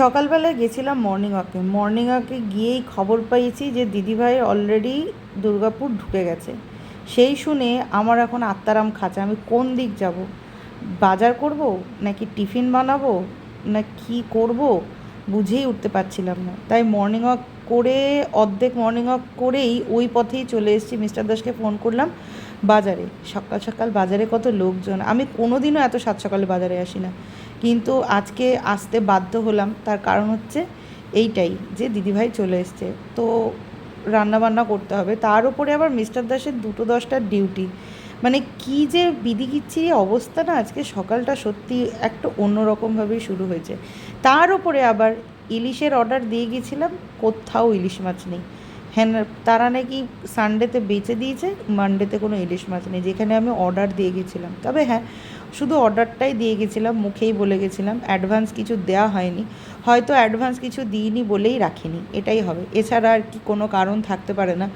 সকালবেলায় গেছিলাম মর্নিং ওয়াকে মর্নিং ওয়াকে গিয়েই খবর পেয়েছি যে দিদিভাই অলরেডি দুর্গাপুর ঢুকে গেছে। সেই শুনে আমার এখন আত্মারাম খাঁচা আমি কোন দিক যাব? বাজার করব নাকি টিফিন বানাবো? না কি করব? বুঝেই উঠতে পারছিলাম না। তাই মর্নিং ওয়াক করে, অর্ধেক মর্নিং ওয়াক করেই ওই পথেই চলে এসেছি। মিস্টার দাসকে ফোন করলাম বাজারে। সকাল সকাল বাজারে কত লোকজন? আমি কোনো দিনও এত সাত সকালে বাজারে আসি না। কিন্তু আজকে আসতে বাধ্য হলাম। তার কারণ হচ্ছে এইটাই যে দিদিভাই চলে এসছে। তো রান্নাবান্না করতে হবে। তার উপরে আবার মিস্টার দাসের দুটো দশটার ডিউটি। মানে কি যে বিধিকিচ্ছিরি অবস্থা না আজকে সকালটা সত্যি একটা অন্যরকমভাবেই শুরু হয়েছে। তার উপরে আবার ইলিশের অর্ডার দিয়ে গেছিলাম, কোথাও ইলিশ মাছ নেই। হ্যাঁ তারা নাকি সানডেতে বেচে দিয়েছে, মানডেতে কোনো ইলিশ মাছ নেই। যেখানে আমি অর্ডার দিয়ে গেছিলাম। তবে হ্যাঁ শুধু অর্ডারটাই দিয়ে গেছিলাম, মুখেই বলে গেছিলাম অ্যাডভান্স কিছু দেওয়া হয়নি। হয়তো অ্যাডভান্স কিছু দিইনি বলেই রাখিনি, এটাই হবে। এছাড়া আর কি কোনো কারণ থাকতে পারে না।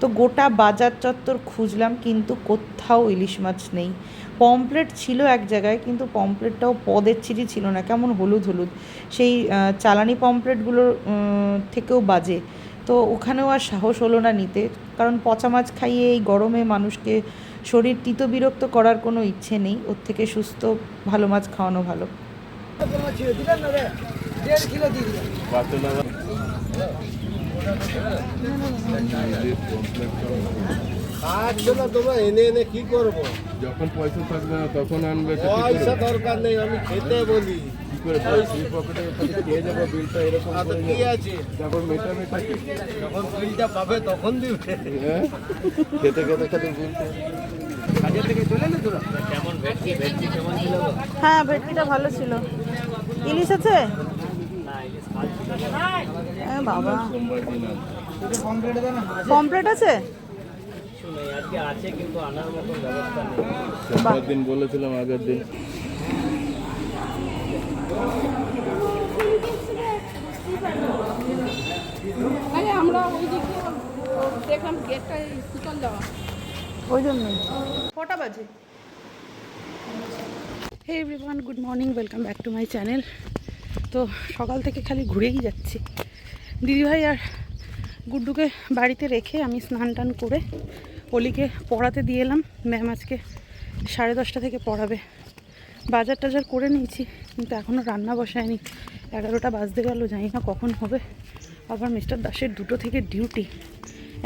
তো গোটা বাজার চত্বর খুঁজলাম, কিন্তু কোথাও ইলিশ মাছ নেই। পমপ্লেট ছিল এক জায়গায়, কিন্তু পমপ্লেটটাও পদের ছিঁড়ি ছিল না, কেমন হলুদ হলুদ। সেই চালানি পমপ্লেটগুলোর থেকেও বাজে। তো ওখানেও আর সাহস হলো না নিতে, কারণ পচা মাছ খাইয়ে এই গরমে মানুষকে শরীর তিত বিরক্ত করার কোনো ইচ্ছে নেই ওর থেকে সুস্থ ভালো মাছ খাওয়ানো ভালো। আচ্ছা না তোমরা এনে এনে কি করব যখন পয়সা থাকবে না তখন আনবে পয়সা দরকার নেই আমি খেতে বলি। করে পয়সা পকেটে খালি যাব বিলটা এরকম করে কি আছে। থাকে যখন বিলটা পাবে তখন দিবে। হ্যাঁ খেতে খেতে খালি বিলটা। হ্যাঁ ভেটকিটা ভালো ছিল। ইলিশ আছে? হ্যাঁ বাবা। সোমবার দিন আসবে পমপ্লেট আছে? দিন বলেছিলাম আগের দিন। আমরা ওই দিকে দেখলাম গেটটা দেওয়া। ওই জন্যই। কটা বাজে? Hey everyone good morning welcome back to my channel তো সকাল থেকে খালি ঘুরেই যাচ্ছি। দিদিভাই আর গুড্ডুকে বাড়িতে রেখে আমি স্নান টান করে অলিকে পড়াতে দিয়ে এলাম। ম্যাম আজকে সাড়ে দশটা থেকে পড়াবে। বাজার টাজার করে নিয়েছি, কিন্তু এখনও রান্না বসায়নি। এগারোটা বাজতে গেল, জানি না কখন হবে। আবার মিস্টার দাসের দুটো থেকে ডিউটি।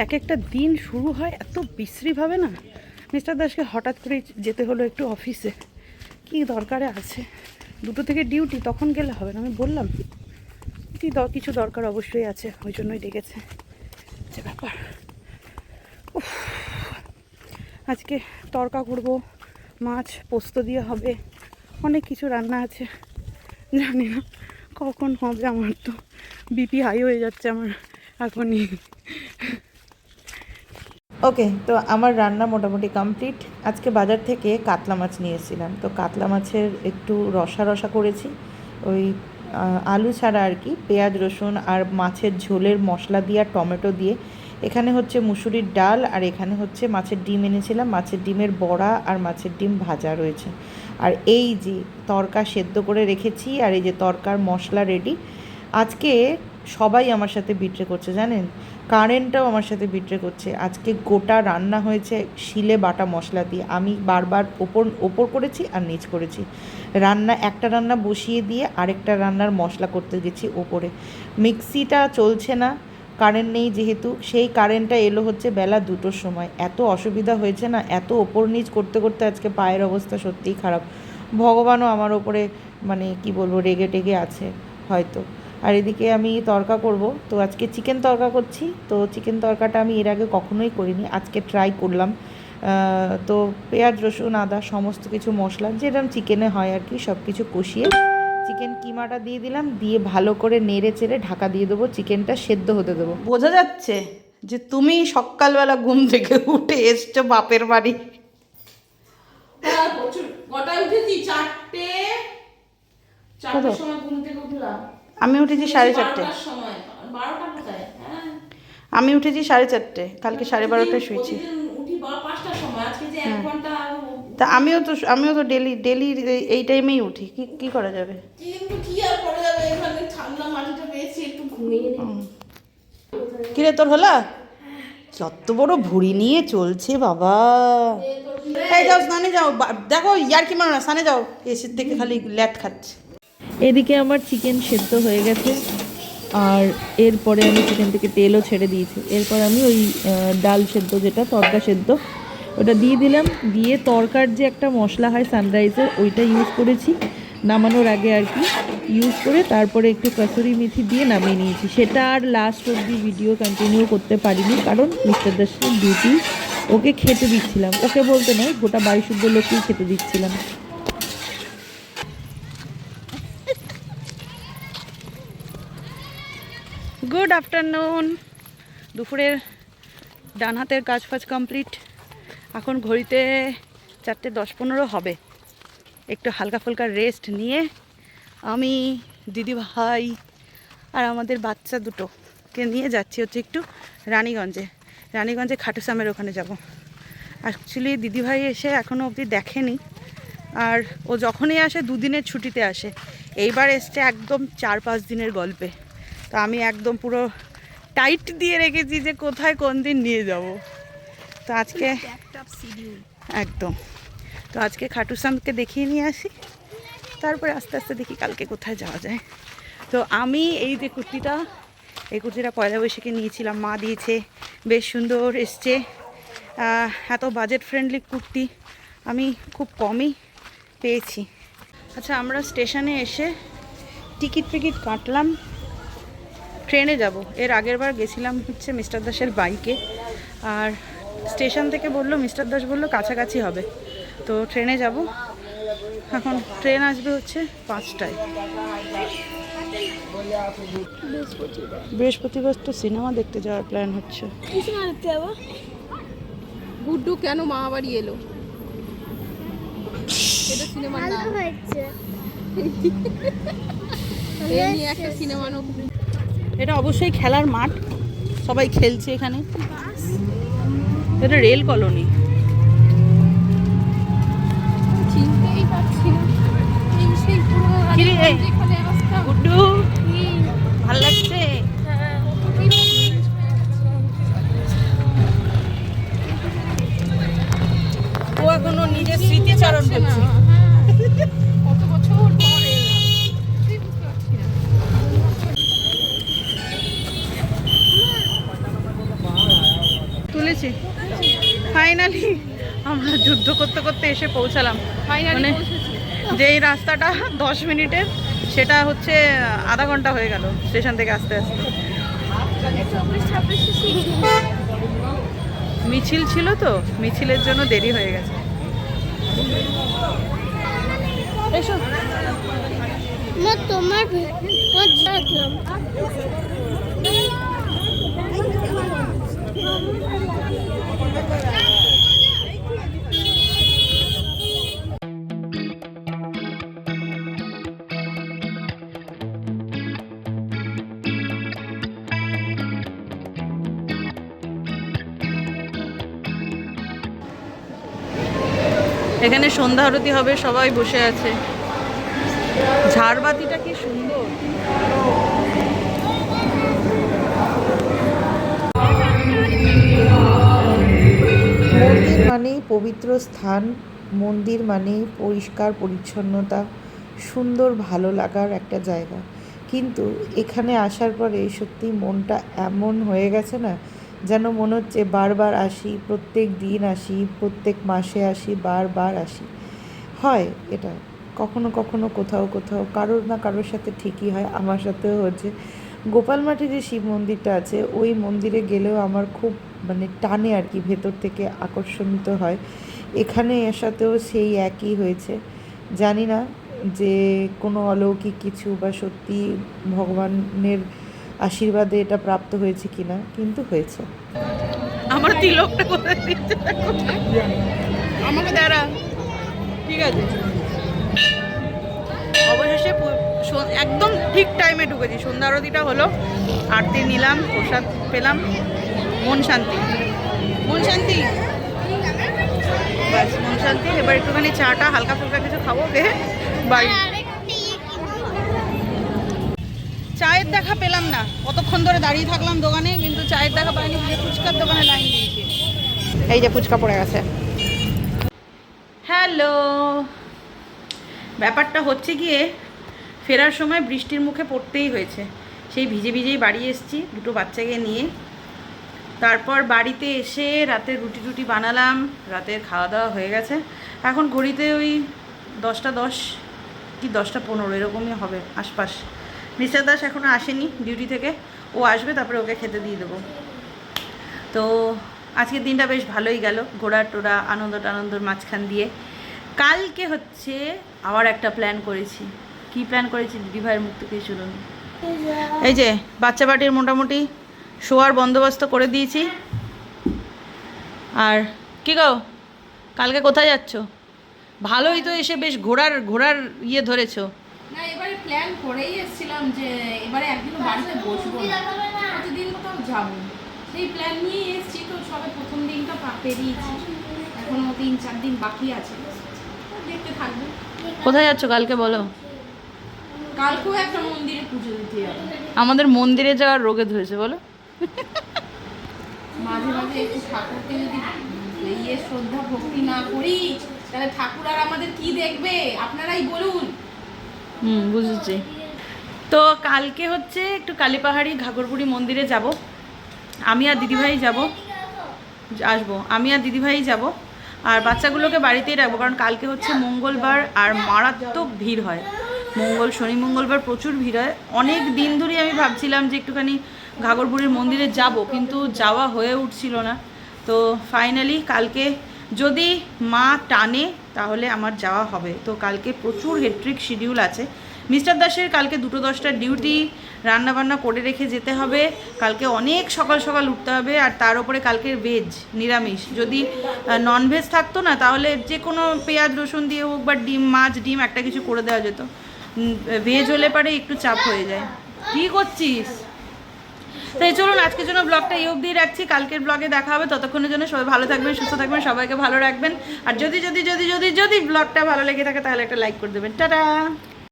এক একটা দিন শুরু হয় এত বিশ্রীভাবে না। মিস্টার দাসকে হঠাৎ করে যেতে হলো একটু অফিসে। কি দরকারে আছে? দুটো থেকে ডিউটি, তখন গেলে হবে না। আমি বললাম, কি কিছু দরকার অবশ্যই আছে, ওই জন্যই ডেকেছে। যে ব্যাপার। আজকে তরকা করব, মাছ পোস্ত দিয়ে হবে। অনেক কিছু রান্না আছে। জানি না কখন হবে আমার তো। বিপি হাই হয়ে যাচ্ছে আমার এখনই। ওকে তো আমার রান্না মোটামুটি কমপ্লিট আজকে বাজার থেকে কাতলা মাছ নিয়ে এসেছিলাম। তো কাতলা মাছের একটু রসা রসা করেছি। ওই আলু ছাড়া আর কি, পেঁয়াজ, রসুন আর মাছের ঝোলের মশলা দিয়ে আর টমেটো দিয়ে। এখানে হচ্ছে মুসুরির ডাল আর এখানে হচ্ছে মাছের ডিম এনেছিলাম। মাছের ডিমের বড়া আর মাছের ডিম ভাজা রয়েছে। আর এই যে তরকা সেদ্ধ করে রেখেছি আর এই যে তরকার মশলা রেডি আজকে সবাই আমার সাথে বিট্রে করছে, জানেন? কারেন্টটাও আমার সাথে বিট্রে করছে। আজকে গোটা রান্না হয়েছে শিলে বাটা মশলা দিয়ে। আমি বারবার ওপর ওপর করেছি আর নিচ করেছি। রান্না, একটা রান্না বসিয়ে দিয়ে আরেকটা রান্নার মশলা করতে গেছি ওপরে। মিক্সিটা চলছে না। কারেন্ট নেই যেহেতু, সেই কারেন্টটা এলো হচ্ছে বেলা দুটোর সময়। এত অসুবিধা হয়েছে না, এত ওপর নিচ করতে করতে আজকে পায়ের অবস্থা সত্যিই খারাপ। ভগবানও আমার ওপরে মানে কি বলব, রেগে টেগে আছে হয়তো। আর এদিকে আমি তরকা করব, তো আজকে চিকেন তরকা করছি। তো চিকেন তরকাটা আমি এর আগে কখনোই করিনি, আজকে ট্রাই করলাম। তো পেঁয়াজ, রসুন, আদা, সমস্ত কিছু মশলা যেরকম চিকেনে হয় আর কি সব কিছু কষিয়ে চিকেন কিমাটা দিয়ে দিলাম দিয়ে ভালো করে নেড়ে চেড়ে ঢাকা দিয়ে দেবো চিকেনটা সেদ্ধ হতে দেবো। বোঝা যাচ্ছে যে তুমি সকালবেলা ঘুম থেকে উঠে এসছো বাপের বাড়ি। হ্যাঁ আমি উঠেছি সাড়ে চারটে। হ্যাঁ। আমি উঠেছি সাড়ে চারটে। কালকে সাড়ে বারোটায় শুয়েছি। প্রতিদিন উঠি পাঁচটার সময়। আজকে যে এক ঘণ্টা তা আমিও তো আমিও তো ডেলি ডেলি এই টাইমেই উঠি। কি কি করা যাবে? কিন্তু কি আর করা যাবে? এখানে ঠান্ডা মাটিটা পেয়েছি একটু ঘুমিয়ে নিই। কিরে তোর হলো? কত বড় ভুড়ি নিয়ে চলছে বাবা। এই যাও স্নানে যাও। বা- দেখো ইয়ার কি মানো না স্নানে যাও। এসির থেকে খালি ল্যাট খাচ্ছে। এদিকে আমার চিকেন সেদ্ধ হয়ে গেছে। আর এরপরে আমি চিকেন থেকে তেলও ছেড়ে দিয়েছি। এরপর আমি ওই ডাল সেদ্ধ যেটা তরকা সেদ্ধ ওটা দিয়ে দিলাম। দিয়ে তরকার যে একটা মশলা হয় সানরাইজের ওইটা ইউজ করেছি। নামানোর আগে আর কি ইউজ করে তারপরে একটু কসুরি মেথি দিয়ে নামিয়ে নিয়েছি। সেটা আর লাস্ট অবধি ভিডিও কন্টিনিউ করতে পারিনি, কারণ মিস্টার দাসের ডিউটি ওকে খেতে দিচ্ছিলাম। ওকে বলতে নয়, গোটা বাড়ি শুদ্ধ লোককেই খেতে দিচ্ছিলাম। গুড আফটারনুন দুপুরের ডান হাতের কাজ ফাজ কমপ্লিট এখন ঘড়িতে চারটে দশ পনেরো হবে। একটু হালকা ফুলকা রেস্ট নিয়ে আমি দিদি ভাই আর আমাদের বাচ্চা দুটোকে নিয়ে যাচ্ছি হচ্ছে একটু রানীগঞ্জে। রানীগঞ্জে খাটুসামের ওখানে যাব। অ্যাকচুয়ালি দিদিভাই এসে এখনও অবধি দেখেনি। আর ও যখনই আসে দুদিনের ছুটিতে আসে। এইবার এসছে একদম চার পাঁচ দিনের গল্পে। তো আমি একদম পুরো টাইট দিয়ে রেখেছি যে কোথায় কোন দিন নিয়ে যাব। তো আজকে একদম। তো আজকে খাটুসামকে দেখিয়ে নিয়ে আসি। তারপরে আস্তে আস্তে দেখি কালকে কোথায় যাওয়া যায়। তো আমি এই যে কুর্তিটা, এই কুর্তিটা পয়লা বৈশাখে নিয়েছিলাম, মা দিয়েছে, বেশ সুন্দর এসছে। এত বাজেট ফ্রেন্ডলি কুর্তি আমি খুব কমই পেয়েছি। আচ্ছা আমরা স্টেশনে এসে টিকিট ফিকিট কাটলাম। ট্রেনে যাব। এর আগের বার গেছিলাম হচ্ছে মিস্টার দাসের বাইকে আর স্টেশন থেকে বলল মিস্টার দাস বলল কাছাকাছি হবে। তো ট্রেনে যাব। এখন ট্রেন আসবে হচ্ছে পাঁচটায়। বৃহস্পতিবার তো সিনেমা দেখতে যাওয়ার প্ল্যান হচ্ছে। গুড্ডু কেন মা বাড়ি এলো? এটা সিনেমা এই একটা সিনেমা এটা অবশ্যই খেলার মাঠ। সবাই খেলছে এখানে। এটা রেল কলোনি। ভালো লাগছে? ও এখনও নিজের স্মৃতিচারণ করছে। হ্যাঁ। কত বছর পরে। তুলেছি। ফাইনালি আমরা যুদ্ধ করতে করতে এসে পৌঁছালাম। মানে পৌঁছেছি। যে রাস্তাটা দশ মিনিটের সেটা হচ্ছে আধা ঘণ্টা হয়ে গেল স্টেশন থেকে আস্তে আস্তে। মিছিল ছিল তো মিছিলের জন্য দেরি হয়ে গেছে। এসো। না তোমার দেখলাম এখানে সন্ধ্যা আরতি হবে সবাই বসে আছে। ঝাড়বাতিটা কি সুন্দর। মন্দির মানেই পবিত্র স্থান, মন্দির মানেই পরিষ্কার পরিচ্ছন্নতা, সুন্দর ভালো লাগার একটা জায়গা। কিন্তু এখানে আসার পরে সত্যি মনটা এমন হয়ে গেছে না, যেন মনে হচ্ছে বারবার আসি, প্রত্যেক দিন আসি, প্রত্যেক মাসে আসি, বারবার আসি। হয় এটা, কখনো কখনো কোথাও কোথাও, কারোর না কারোর সাথে ঠিকই হয়, আমার সাথেও হচ্ছে। গোপালমাটি যে শিব মন্দিরটা আছে, ওই মন্দিরে গেলেও আমার খুব মানে টানে আর কি, ভেতর থেকে আকর্ষণিত হয়। এখানে আসাতেও সেই একই হয়েছে। জানি না যে কোনো অলৌকিক কিছু বা সত্যি ভগবানের আশীর্বাদে এটা প্রাপ্ত হয়েছে কিনা, কিন্তু হয়েছে। আমার তিলকটা কোথায় আমাকে দাঁড়া। ঠিক আছে। অবশেষে একদম ঠিক টাইমে ঢুকেছি। সন্ধ্যা আরতিটা হলো। আরতি নিলাম, প্রসাদ পেলাম। মন শান্তি। মন শান্তি? মন শান্তি। এবার একটুখানি চাটা, হালকা ফুলকা কিছু খাব, বে। বাড়ি। চায়ের দেখা পেলাম না। কতক্ষণ ধরে দাঁড়িয়ে থাকলাম দোকানে, কিন্তু চায়ের দেখা পাইনি ফুচকার দোকানে লাইন দিয়েছি। এই যে ফুচকা পড়ে গেছে। হ্যালো। ব্যাপারটা হচ্ছে গিয়ে, ফেরার সময় বৃষ্টির মুখে পড়তেই হয়েছে। সেই ভিজে ভিজেই বাড়ি এসেছি, দুটো বাচ্চাকে নিয়ে। তারপর বাড়িতে এসে রাতে রুটি টুটি বানালাম, রাতের খাওয়া দাওয়া হয়ে গেছে। এখন ঘড়িতে ওই দশটা দশ কি দশটা পনেরো, এরকমই হবে আশপাশ। মিস্টার দাস এখনও আসেনি ডিউটি থেকে, ও আসবে, তারপরে ওকে খেতে দিয়ে দেবো। তো আজকের দিনটা বেশ ভালোই গেল, ঘোরা টোরা, আনন্দ টানন্দর মাঝখান দিয়ে। কালকে হচ্ছে আবার একটা প্ল্যান করেছি। কি প্ল্যান করেছি দিদিভাইয়ের মুখ থেকে শুনুন। এই যে, বাচ্চা বাটির মোটামুটি শোয়ার বন্দোবস্ত করে দিয়েছি। আর কি গো কালকে কোথায় যাচ্ছ? ভালোই তো এসে বেশ ঘোরার ঘোরার ইয়ে ধরেছো। না এবারে প্ল্যান করেই এসেছিলাম যে এবারে একদিনও বাড়িতে বসবো প্রতিদিন কোথাও যাব। সেই প্ল্যান নিয়ে এসেছি তো সবে প্রথম দিনটা পেরিয়েছি। এখনও তিন চার দিন বাকি আছে। দেখতে থাকব। কোথায় যাচ্ছ কালকে বলো? কালকেও একটা মন্দিরে পুজো দিতে যাব। আমাদের মন্দিরে যাওয়ার রোগে ধরেছে বলো। মাঝে মাঝে একটু ঠাকুরকে যদি ইয়ে শ্রদ্ধা ভক্তি না করি, তাহলে ঠাকুর আর আমাদের কি দেখবে? আপনারাই বলুন। হুম, বুঝেছি। তো কালকে হচ্ছে একটু কালীপাহাড়ি ঘাগরপুরি মন্দিরে যাব। আমি আর দিদিভাই যাব। আসব। আমি আর দিদিভাই যাব। আর বাচ্চাগুলোকে বাড়িতেই রাখব, কারণ কালকে হচ্ছে মঙ্গলবার আর মারাত্মক ভিড় হয়। মঙ্গল, শনি মঙ্গলবার প্রচুর ভিড় হয়। অনেক দিন ধরেই আমি ভাবছিলাম যে একটুখানি ঘাগরপুরের মন্দিরে যাব, কিন্তু যাওয়া হয়ে উঠছিল না। তো ফাইনালি কালকে যদি মা টানে, তাহলে আমার যাওয়া হবে। তো কালকে প্রচুর হেট্রিক শিডিউল আছে। মিস্টার দাসের কালকে দুটো দশটার ডিউটি রান্নাবান্না করে রেখে যেতে হবে। কালকে অনেক সকাল সকাল উঠতে হবে, আর তার উপরে কালকের ভেজ নিরামিষ। যদি ননভেজ থাকতো না, তাহলে যে কোনো পেঁয়াজ, রসুন দিয়ে হোক বা ডিম, মাছ, ডিম, একটা কিছু করে দেওয়া যেত। ভেজ হলে পারে একটু চাপ হয়ে যায়। কী করছিস? তাই চলুন, আজকের জন্য ব্লগটা এই অবধি রাখছি। কালকের ব্লগে দেখা হবে। ততক্ষণের জন্য সবাই ভালো থাকবেন, সুস্থ থাকবেন, সবাইকে ভালো রাখবেন। আর যদি যদি যদি যদি যদি ব্লগটা ভালো লেগে থাকে, তাহলে একটা লাইক করে দেবেন। টাটা!